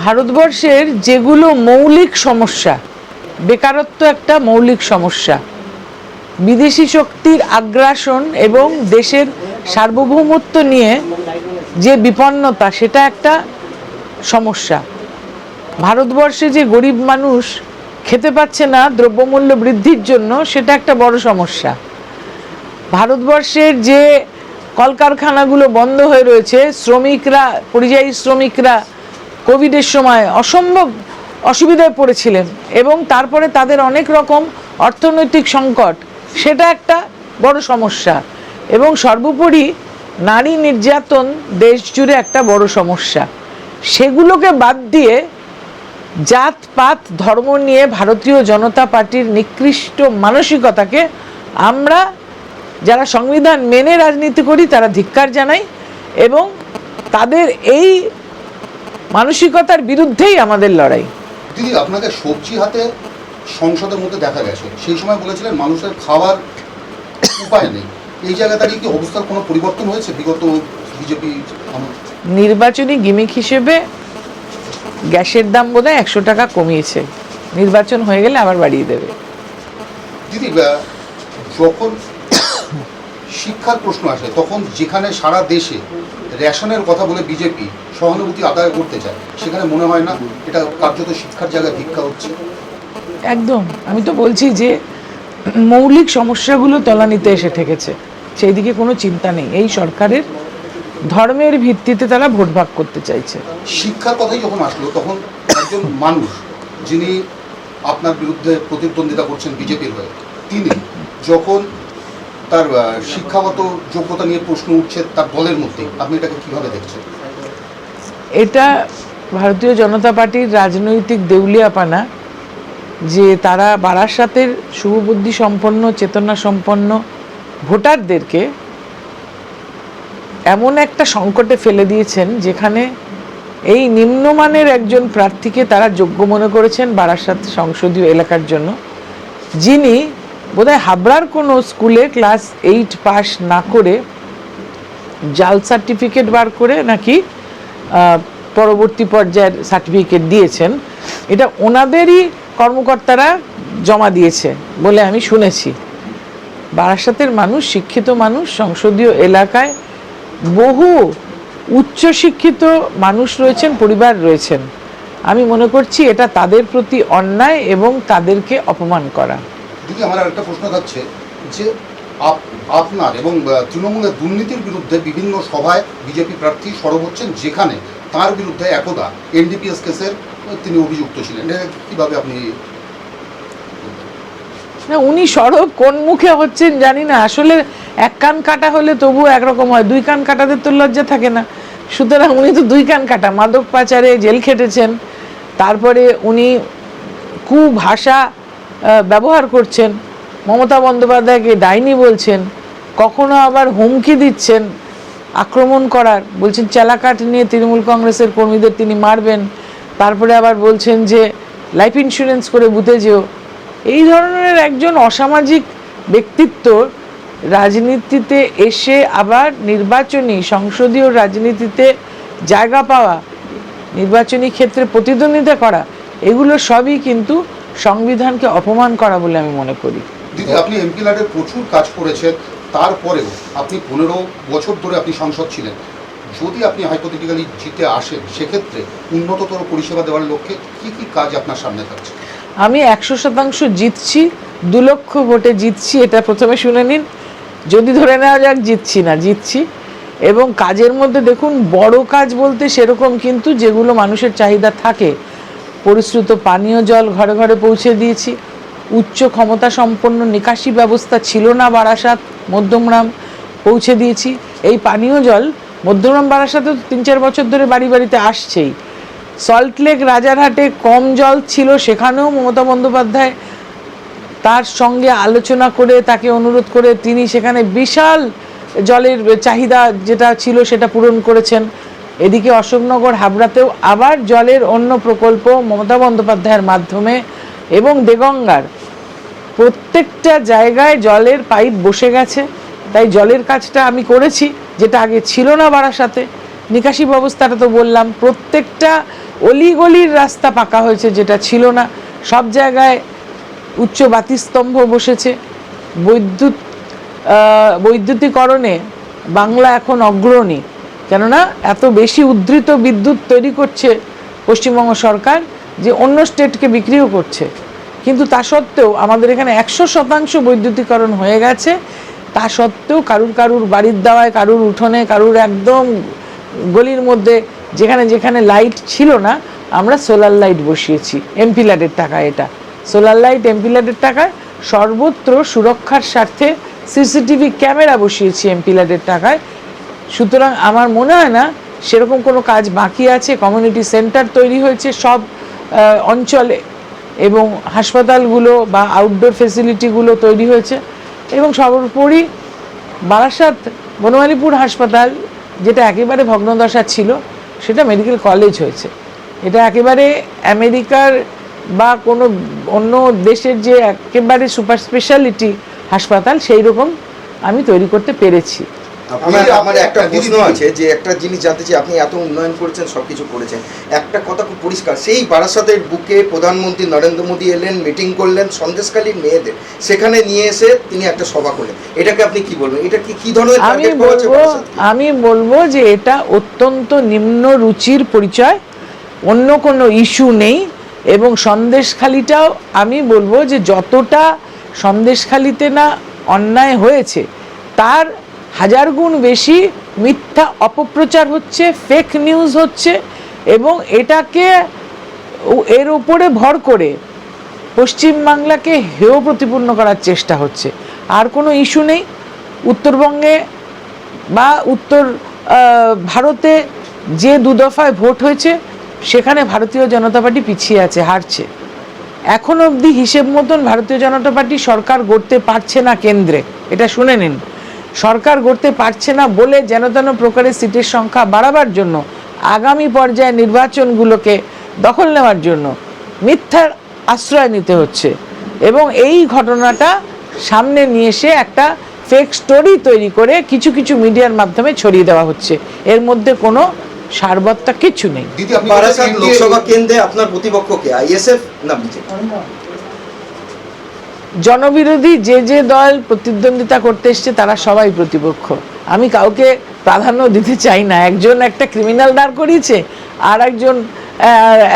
ভারতবর্ষের যেগুলো মৌলিক সমস্যা, বেকারত্ব একটা মৌলিক সমস্যা, বিদেশি শক্তির আগ্রাসন এবং দেশের সার্বভৌমত্ব নিয়ে যে বিপন্নতা, সেটা একটা সমস্যা। ভারতবর্ষে যে গরিব মানুষ খেতে পাচ্ছে না, দ্রব্যমূল্য বৃদ্ধির জন্য, সেটা একটা বড় সমস্যা। ভারতবর্ষের যে কলকারখানাগুলো বন্ধ হয়ে রয়েছে, শ্রমিকরা, পরিযায়ী শ্রমিকরা কোভিডের সময় অসম্ভব অসুবিধায় পড়েছিলেন এবং তারপরে তাদের অনেক রকম অর্থনৈতিক সংকট, সেটা একটা বড় সমস্যা। এবং সর্বোপরি নারী নির্যাতন দেশ জুড়ে একটা বড় সমস্যা। সেগুলোকে বাদ দিয়ে জাত পাত ধর্ম নিয়ে ভারতীয় জনতা পার্টির নিকৃষ্ট মানসিকতাকে আমরা যারা সংবিধান মেনে রাজনীতি করি, তারা ধিক্কার জানাই এবং তাদের এই মানসিকতার বিরুদ্ধেই আমাদের লড়াই। দিদি আপনাকে সবজি হাতে সংসদের মধ্যে দেখা গেছে। সেই সময় বলেছিলেন মানুষের খাওয়ার উপায় নেই। এই জায়গা দাঁড়িয়ে কি অবস্থার কোনো পরিবর্তন হয়েছে? বিগত বিজেপি নির্বাচনী গিমিক হিসেবে গ্যাসের দাম বোধহয় একশো টাকা কমিয়েছে। নির্বাচন হয়ে গেলে আবার বাড়িয়ে দেবে। দিদি যখন শিক্ষার প্রশ্ন আসে তখন যেখানে সারা দেশে রেশনের কথা বলে বিজেপি সহানুভূতি আদায় করতে চায় সেখানে মনে হয় না এটা কার্যত শিক্ষার জায়গায় ভিক্ষা হচ্ছে। একদম। আমি তো বলছি যে মৌলিক সমস্যাগুলো তলানিতে এসে ঠেকেছে। সেই দিকে কোনো চিন্তা নেই। এই সরকারের ধর্মের ভিত্তিতে তারা ভোট ভাগ করতে চাইছে। শিক্ষার কথাই যখন আসলো তখন একজন মানুষ যিনি আপনার বিরুদ্ধে প্রতিদ্বন্দ্বিতা করছেন বিজেপির হয়ে তিনি যখন তার শিক্ষাগত যোগ্যতা নিয়ে প্রশ্ন উঠছে তার দলের মধ্যে আপনি এটাকে কীভাবে দেখছেন? এটা ভারতীয় জনতা পার্টির রাজনৈতিক দেউলিয়াপানা, যে তারা বারাসাতের শুভবুদ্ধি সম্পন্ন, চেতনা সম্পন্ন ভোটারদেরকে এমন একটা সংকটে ফেলে দিয়েছেন, যেখানে এই নিম্নমানের একজন প্রার্থীকে তারা যোগ্য মনে করেছেন বারাসাত সংসদীয় এলাকার জন্য, যিনি বোধহয় হাবড়ার কোনো স্কুলে ক্লাস এইট পাস না করে জাল সার্টিফিকেট বার করে নাকি পরবর্তী পর্যায়ের সার্টিফিকেট দিয়েছেন। এটা ওনাদেরই কর্মকর্তারা জমা দিয়েছে বলে আমি শুনেছি। বারাসাতের মানুষ, শিক্ষিত মানুষ, সংসদীয় এলাকায় বহু উচ্চশিক্ষিত মানুষ রয়েছেন, পরিবার রয়েছেন। আমি মনে করছি এটা তাদের প্রতি অন্যায় এবং তাদেরকে অপমান করা। দিদি আমার একটা প্রশ্ন থাকছে যে আপ- আপনার এবং তৃণমূলের দুর্নীতির বিরুদ্ধে বিভিন্ন সভায় বিজেপি প্রার্থী সরব হচ্ছেন যেখানে তার বিরুদ্ধে একদা এনডিপিএস কেসের তিনি অভিযুক্ত ছিলেন। কীভাবে আপনি না উনি সরব কোন মুখে হচ্ছেন জানি না। আসলে এক কান কাটা হলে তবু একরকম হয়। দুই কান কাটাদের তো লজ্জা থাকে না। সুতরাং উনি তো দুই কান কাটা। মাদক পাচারে জেল খেটেছেন। তারপরে উনি কুভাষা আহ, ব্যবহার করছেন। মমতা বন্দ্যোপাধ্যায়কে ডাইনি বলছেন, কখনো আবার হুমকি দিচ্ছেন আক্রমণ করার। বলছেন, চেলাকাঠ নিয়ে তৃণমূল কংগ্রেসের কর্মীদের তিনি মারবেন, তারপরে আবার বলছেন যে লাইফ ইন্স্যুরেন্স করে বুথে যেও। এই ধরনের একজন অসামাজিক ব্যক্তিত্ব রাজনীতিতে এসে আবার নির্বাচনী, সংসদীয় রাজনীতিতে জায়গা পাওয়া, নির্বাচনী ক্ষেত্রে প্রতিদ্বন্দ্বিতা করা, এগুলো সবই কিন্তু সংবিধানকে অপমান করা বলে আমি মনে করি। দিদি আপনি এমপি ল্যাডের প্রচুর কাজ করেছেন তারপরেও আপনি পনেরো বছর ধরে আপনি সাংসদ ছিলেন। যদি আপনি হাইপোথেটিক্যালি জিতে আসেন সেক্ষেত্রে উন্নততর পরিষেবা দেওয়ার লক্ষ্যে কি কি কাজ আপনার সামনে থাকছে? আমি একশো শতাংশ জিতছি দু লক্ষ ভোটে জিতছি এটা প্রথমে শুনে নিন। যদি ধরে নেওয়া যাক জিতছি না জিতছি। এবং কাজের মধ্যে দেখুন বড় কাজ বলতে সেরকম কিন্তু যেগুলো মানুষের চাহিদা থাকে পরিশ্রুত পানীয় জল ঘরে ঘরে পৌঁছে দিয়েছি। উচ্চ ক্ষমতা সম্পন্ন নিকাশি ব্যবস্থা ছিল না বারাসাত, মধ্যমগ্রাম পৌঁছে দিয়েছি। এই পানীয় জল মধ্যমগ্রাম বারাসাতে তো তিন চার বছর ধরে বাড়ি বাড়িতে আসছেই। সল্টলেক রাজারহাটে কম জল ছিল সেখানেও মমতা বন্দ্যোপাধ্যায় তার সঙ্গে আলোচনা করে তাকে অনুরোধ করে তিনি সেখানে বিশাল জলের চাহিদা যেটা ছিল সেটা পূরণ করেছেন। এদিকে অশোকনগর হাবড়াতেও আবার জলের অন্য প্রকল্প মমতা বন্দ্যোপাধ্যায়ের মাধ্যমে এবং দেগঙ্গার। প্রত্যেকটা জায়গায় জলের পাইপ বসে গেছে। তাই জলের কাজটা আমি করেছি, যেটা আগে ছিল না বারাসাতে। নিকাশি ব্যবস্থাটা তো বললাম, প্রত্যেকটা অলিগলির রাস্তা পাকা হয়েছে, যেটা ছিল না। সব জায়গায় উচ্চ বাতিস্তম্ভ বসেছে। বৈদ্যুৎ বৈদ্যুতিকরণে বাংলা এখন অগ্রণী। কেননা এত বেশি উদ্ধৃত বিদ্যুৎ তৈরি করছে পশ্চিমবঙ্গ সরকার যে অন্য স্টেটকে বিক্রিও করছে। কিন্তু তা সত্ত্বেও আমাদের এখানে একশো শতাংশ বৈদ্যুতিকরণ হয়ে গেছে। তা সত্ত্বেও কারুর কারুর বাড়ির দাওয়ায়, কারুর উঠোনে, কারুর একদম গলির মধ্যে যেখানে যেখানে লাইট ছিল না, আমরা সোলার লাইট বসিয়েছি। এমপি টাকা এটা। সোলার লাইট এমপি টাকায় সর্বত্র সুরক্ষার স্বার্থে সিসিটিভি ক্যামেরা বসিয়েছি এমপি টাকায়। সুতরাং আমার মনে হয় না সেরকম কোনো কাজ বাকি আছে কমিউনিটি সেন্টার তৈরি হয়েছে সব অঞ্চলে এবং হাসপাতালগুলো বা আউটডোর ফেসিলিটিগুলো তৈরি হয়েছে এবং সর্বোপরি বারাসাত বনমালীপুর হাসপাতাল যেটা একেবারে ভগ্নদশা ছিল, সেটা মেডিকেল কলেজ হয়েছে। এটা একেবারে আমেরিকার বা কোনো অন্য দেশের যে একেবারে সুপার স্পেশালিটি হাসপাতাল সেই রকম আমি তৈরি করতে পেরেছি। আমার আমার একটা প্রশ্ন আছে যে একটা জিনিস জানতে চাই আপনি এত উন্নয়ন করেছেন সব কিছু করেছেন। একটা কথা খুব পরিষ্কার সেই বারাসাতের বুকে প্রধানমন্ত্রী নরেন্দ্র মোদী এলেন মিটিং করলেন সন্দেশকালীন মেয়েদের। সেখানে নিয়ে এসে তিনি একটা সভা করলেন। এটাকে আপনি কি বলবেন? এটা কি কি ধরনের আমি বলব আমি বলব যে এটা অত্যন্ত নিম্ন রুচির পরিচয় অন্য কোনো ইস্যু নেই এবং সন্দেশখালিটাও আমি বলব যে যতটা সন্দেশখালিতে না অন্যায় হয়েছে তার হাজার গুণ বেশি মিথ্যা অপপ্রচার হচ্ছে ফেক নিউজ হচ্ছে এবং এটাকে এর উপরে ভর করে পশ্চিমবাংলাকে হেয় প্রতিপন্ন করার চেষ্টা হচ্ছে। আর কোনো ইস্যু নেই। উত্তরবঙ্গে বা উত্তর ভারতে যে দু দফায় ভোট হয়েছে, সেখানে ভারতীয় জনতা পার্টি পিছিয়ে আছে, হারছে। এখন অবধি হিসেব মতন ভারতীয় জনতা পার্টি সরকার গড়তে পারছে না কেন্দ্রে। এটা শুনে নিন। সরকার গড়তে পারছে না বলে যেন তেন প্রকারের সিটের সংখ্যা বাড়াবার জন্য আগামী পর্যায়ে নির্বাচনগুলোকে দখল নেওয়ার জন্য মিথ্যার আশ্রয় নিতে হচ্ছে। এবং এই ঘটনাটা সামনে নিয়ে এসে একটা ফেক স্টোরি তৈরি করে কিছু কিছু মিডিয়ার মাধ্যমে ছড়িয়ে দেওয়া হচ্ছে। এর মধ্যে কোনো সারবত্তা কিছু নেই। লোকসভা কেন্দ্রে আপনার প্রতিপক্ষকে আইএসএফ না বিজেপি? জনবিরোধী যে যে দল প্রতিদ্বন্দ্বিতা করতে এসছে তারা সবাই প্রতিপক্ষ। আমি কাউকে প্রাধান্য দিতে চাই না। একজন একটা ক্রিমিনাল দাঁড় করিয়েছে আর একজন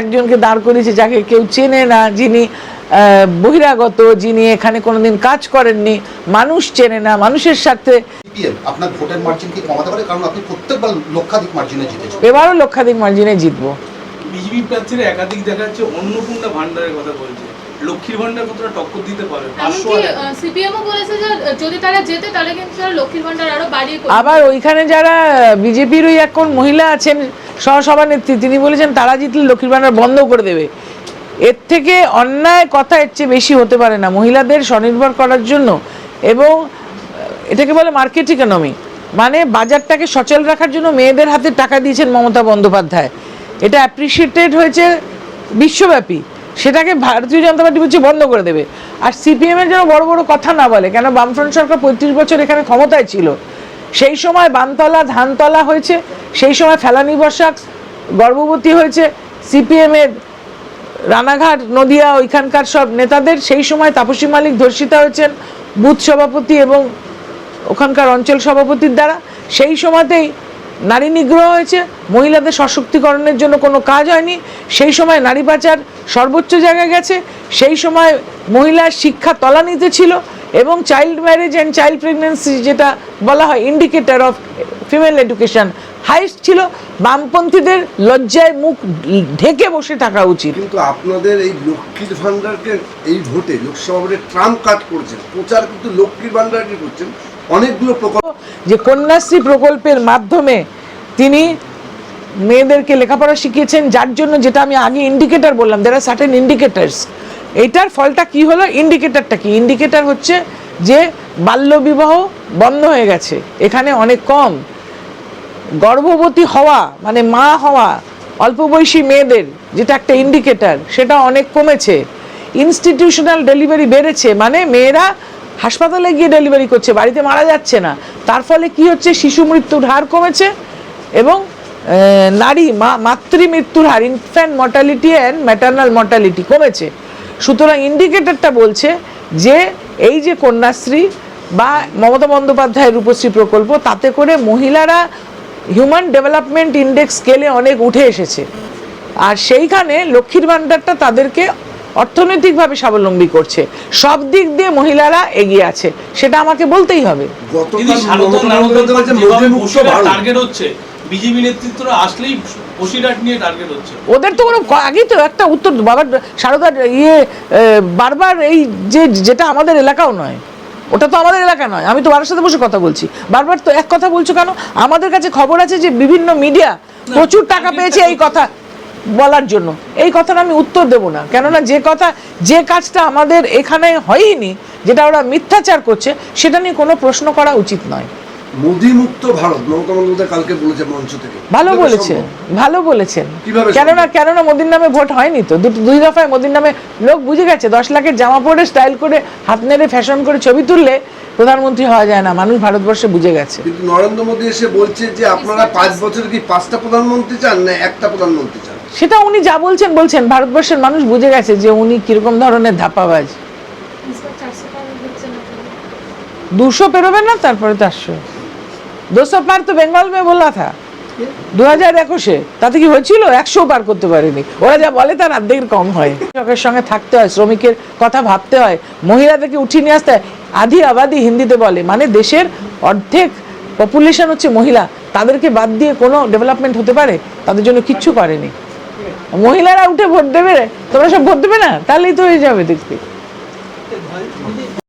একজনকে দাঁড় করিয়েছে যাকে কেউ চেনে না যিনি আহ, বহিরাগত যিনি এখানে কোনোদিন কাজ করেননি মানুষ চেনে না মানুষের সাথে আপনার ভোটের মার্জিন কি কমাতে পারে? কারণ আপনি প্রত্যেকবার লক্ষাধিক মার্জিনে জিতেছেন। এবারও লক্ষাধিক মার্জিনে জিতবো। বিজেপি প্রার্থীরা একাধিক দেখা যাচ্ছে অন্নপূর্ণা ভান্ডারের কথা বলছে। লক্ষ্মীর ভান্ডার কতটা টক্কর দিতে পারে? সিপিএমও বলেছে যে যদি তারা জেতে তাহলে কিন্তু তারা লক্ষ্মীর ভান্ডার আরও বাড়িয়ে করবে। আবার ওইখানে যারা বিজেপির ওই এখন মহিলা আছেন সহসভানেত্রী তিনি বলেছেন তারা জিতলে লক্ষ্মীর ভাণ্ডার বন্ধ করে দেবে। এর থেকে অন্যায় কথা এর চেয়ে বেশি হতে পারে না। মহিলাদের স্বনির্ভর করার জন্য এবং এটাকে বলে মার্কেট ইকোনমি মানে বাজারটাকে সচল রাখার জন্য মেয়েদের হাতে টাকা দিয়েছেন মমতা বন্দ্যোপাধ্যায়। এটা অ্যাপ্রিসিয়েটেড হয়েছে বিশ্বব্যাপী। সেটাকে ভারতীয় জনতা পার্টি বলছে বন্ধ করে দেবে। আর সিপিএমের যেন বড় বড় কথা না বলে, কেন বামফ্রন্ট সরকার পঁয়ত্রিশ বছর এখানে ক্ষমতায় ছিল? সেই সময় বানতলা ধানতলা হয়েছে, সেই সময় ফেলানি বসাক, গর্ভবতী হয়েছে সিপিএমের রানাঘাট, নদিয়া, ওইখানকার সব নেতাদের, সেই সময় তাপসী মালিক ধর্ষিতা হয়েছেন, বুথ সভাপতি এবং ওখানকার অঞ্চল সভাপতির দ্বারা। সেই সময়তেই নারী নিগ্রহ হয়েছে, মহিলাদের সশক্তিকরণের জন্য কোনো কাজ হয়নি। সেই সময় নারী পাচার সর্বোচ্চ জায়গায় গেছে। সেই সময় মহিলার শিক্ষা তলানিতে ছিল এবং child marriage and child pregnancy যেটা বলা হয় indicator of female education highest ছিল। বামপন্থীদের লজ্জায় মুখ ঢেকে বসে থাকা উচিত। কিন্তু আপনাদের এই লক্ষ্মীর ভান্ডারকে এই ভোটে লোকসভা ভোটে ট্রাম্প কাট করছেন। প্রচার কিন্তু লক্ষ্মীর ভান্ডারকে করছেন। অনেকগুলো প্রকল্প যে কন্যাশ্রী প্রকল্পের মাধ্যমে তিনি মেয়েদেরকে লেখাপড়া শিখিয়েছেন, যার জন্য যেটা আমি আগে ইন্ডিকেটার বললাম দের আর সার্টেন ইন্ডিকেটার্স এটার ফলটা কি হলো? ইন্ডিকেটারটা কি? ইন্ডিকেটার হচ্ছে যে বাল্যবিবাহ বন্ধ হয়ে গেছে, এখানে অনেক কম। গর্ভবতী হওয়া মানে মা হওয়া অল্প বয়সী মেয়েদের, যেটা একটা ইন্ডিকেটার সেটা অনেক কমেছে। ইনস্টিটিউশনাল ডেলিভারি বেড়েছে মানে মেয়েরা হাসপাতালে গিয়ে ডেলিভারি করছে, বাড়িতে মারা যাচ্ছে না। তার ফলে কি হচ্ছে? শিশু মৃত্যুর হার কমেছে এবং নারী মা মাতৃ মৃত্যুর হার infant mortality and maternal mortality কমেছে। সুতরাং ইন্ডিকেটরটা বলছে যে এই যে কন্যাশ্রী বা মমতা বন্দ্যোপাধ্যায়ের রূপশ্রী প্রকল্প তাতে করে মহিলারা হিউম্যান ডেভেলপমেন্ট ইন্ডেক্স স্কেলে অনেক উঠে এসেছে। আর সেইখানে লক্ষ্মীর ভাণ্ডারটা তাদেরকে অর্থনৈতিকভাবে স্বাবলম্বী করছে। সব দিক দিয়ে মহিলারা এগিয়ে আছে সেটা আমাকে বলতেই হবে। বিজেপি নেতৃত্বরা আসলেই বসিরহাট নিয়ে টার্গেট হচ্ছে। ওদের তো কোনো আগেই তো একটা উত্তর বাবার সারদার ইয়ে বারবার এই যে যেটা আমাদের এলাকাও নয় ওটা তো আমাদের এলাকা নয় আমি তো বাবার সাথে বসে কথা বলছি। বারবার তো এক কথা বলছো কেন? আমাদের কাছে খবর আছে যে বিভিন্ন মিডিয়া প্রচুর টাকা পেয়েছে এই কথা বলার জন্য। এই কথাটা আমি উত্তর দেব না কেননা যে কথা যে কাজটা আমাদের এখানে হয়নি যেটা ওরা মিথ্যাচার করছে সেটা নিয়ে কোনো প্রশ্ন করা উচিত নয়। মোদী মুক্ত ভারত মমতা বন্দ্যোপাধ্যায় কালকে বলেছে মঞ্চ থেকে। ভালো ভালো বলেছেন। কেননা কেননা মোদির নামে ভোট হয়নি তো। দুটো দুই দফায় মোদির নামে লোক বুঝে গেছে। দশ লাখের জামা পরে স্টাইল করে হাত নেড়ে ফ্যাশন করে ছবি তুললে প্রধানমন্ত্রী হওয়া যায় না। মানুষ ভারতবর্ষে বুঝে গেছে। কিন্তু নরেন্দ্র মোদী এসে বলছে যে আপনারা পাঁচ বছর কি পাঁচটা প্রধানমন্ত্রী চান না একটা প্রধানমন্ত্রী চান? সেটা উনি যা বলছেন বলছেন। ভারতবর্ষের মানুষ বুঝে গেছে যে উনি কীরকম ধরনের ধাপাবাজ? দুশো পেরোবে না তারপরে চারশো। দুশো পার তো বেঙ্গল মে বলা থা। দু হাজার একুশে। তাতে কি হয়েছিল? একশো পার করতে পারেনি। ওরা যা বলে তার অর্ধেক কম হয়। কৃষকের সঙ্গে থাকতে হয় শ্রমিকের কথা ভাবতে হয়। মহিলাদেরকে উঠিয়ে নিয়ে আসতে হয়। আধি আবাদি হিন্দিতে বলে মানে দেশের অর্ধেক পপুলেশন হচ্ছে মহিলা। তাদেরকে বাদ দিয়ে কোনো ডেভেলপমেন্ট হতে পারে? তাদের জন্য কিচ্ছু করেনি। মহিলারা উঠে ভোট দেবে তোমরা সব ভোট দেবে না? তাহলেই তো হয়ে যাবে দেখতে।